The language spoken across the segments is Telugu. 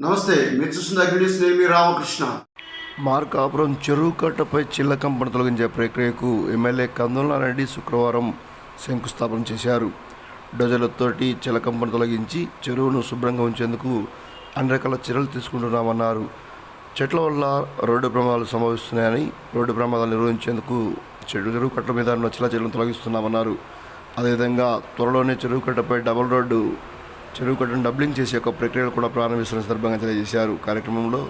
నమస్తే మీరు చూస్తున్న అగ్నిస్ నేను రామకృష్ణ. మార్కాపురం చెరువు కట్టపై చిల్లకంపన తొలగించే ప్రక్రియకు ఎమ్మెల్యే కందులారెడ్డి శుక్రవారం శంకుస్థాపన చేశారు. డజలతోటి చిలకంపను తొలగించి చెరువును శుభ్రంగా ఉంచేందుకు అన్ని రకాల చర్యలు తీసుకుంటున్నామన్నారు. చెట్ల వల్ల రోడ్డు ప్రమాదాలు సంభవిస్తున్నాయని రోడ్డు ప్రమాదాలు నిర్వహించేందుకు చెడు చెరువు కట్ట మీద ఉన్న చిల్ల చెరువును తొలగిస్తున్నామన్నారు. అదేవిధంగా త్వరలోనే చెరువు కట్టపై డబుల్ రోడ్డు చెరువు కట్టను డబ్లింగ్ చేసే ఒక ప్రక్రియలు కూడా ప్రారంభిస్తున్న సందర్భంగా తెలియజేశారు. కార్యక్రమంలో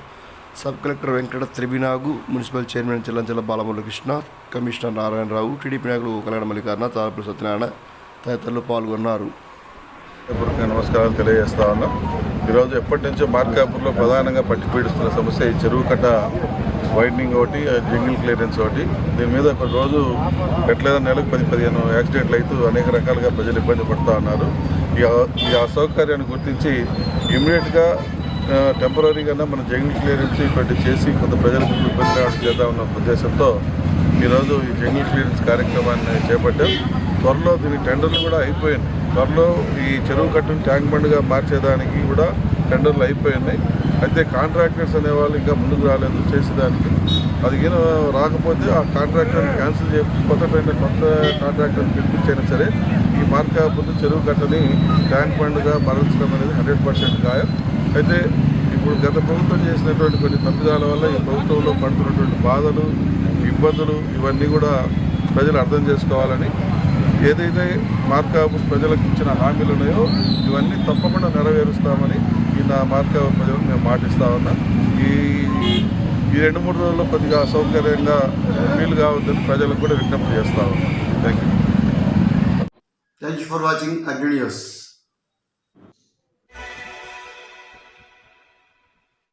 sub collector Venkata Tribinagu municipal chairman Chellamchela Balamurakrishna commissioner Narayanarao TDP నాయకులు కళ్యాణ మల్లికార్ణ తారపుల సత్యనారాయణ తదితరులు పాల్గొన్నారు. పూర్వక నమస్కారాలు తెలియజేస్తా ఉన్నాం. ఈరోజు ఎప్పటి నుంచో మార్కాపూర్లో ప్రధానంగా పట్టిపీడిస్తున్న సమస్య ఈ చెరువు కట్ట వైడనింగ్ ఒకటి జంగిల్ క్లియరెన్స్ ఒకటి. దీని మీద ఒక రోజు ఎట్లేదో నెలకు పది పదిహేను యాక్సిడెంట్లు అవుతూ అనేక రకాలుగా ప్రజలు ఇబ్బంది పడుతూ ఉన్నారు. ఈ ఈ అసౌకర్యాన్ని గుర్తించి ఇమ్మీడియట్గా టెంపరీగా మన జంగిల్ క్లియరెన్స్ ఇటువంటి చేసి కొంత ప్రజలకు ఇబ్బంది రావడం చేద్దామన్న ఉద్దేశంతో ఈరోజు ఈ జంగిల్ క్లియరెన్స్ కార్యక్రమాన్ని చేపట్టాం. త్వరలో దీని టెండర్లు కూడా అయిపోయింది త్వరలో ఈ చెరువు కట్టును ట్యాంక్ బండ్గా మార్చేదానికి కూడా టెండర్లు అయిపోయినాయి. అయితే కాంట్రాక్టర్స్ అనేవాళ్ళు ఇంకా ముందుకు రాలేదు చేసేదానికి. అది గిన రాకపోతే ఆ కాంట్రాక్టర్ని క్యాన్సిల్ చేసి కొత్త టెండర్ కొత్త కాంట్రాక్టర్ని పిలిపించైనా సరే ఈ మార్కాపురం చెరువు కట్టని ట్యాంక్ బండ్గా మరల్చడం అనేది హండ్రెడ్ పర్సెంట్ ఖాయం. అయితే ఇప్పుడు గత ప్రభుత్వం చేసినటువంటి కొన్ని తప్పిదాల వల్ల ఈ ప్రభుత్వంలో పడుతున్నటువంటి బాధలు ఇబ్బందులు ఇవన్నీ కూడా ప్రజలు అర్థం చేసుకోవాలని ఏదైతే మార్కాపు ప్రజలకు ఇచ్చిన హామీలు ఉన్నాయో ఇవన్నీ తప్పకుండా నెరవేరుస్తామని నా మార్కాపు ప్రజలకు మేము మాటిస్తా ఉన్నాం. ఈ ఈ రెండు మూడు రోజుల్లో కొద్దిగా అసౌకర్యంగా వీలు కావద్దని ప్రజలకు కూడా విజ్ఞప్తి చేస్తా ఉన్నాం. Thank you thank you for watching Agni news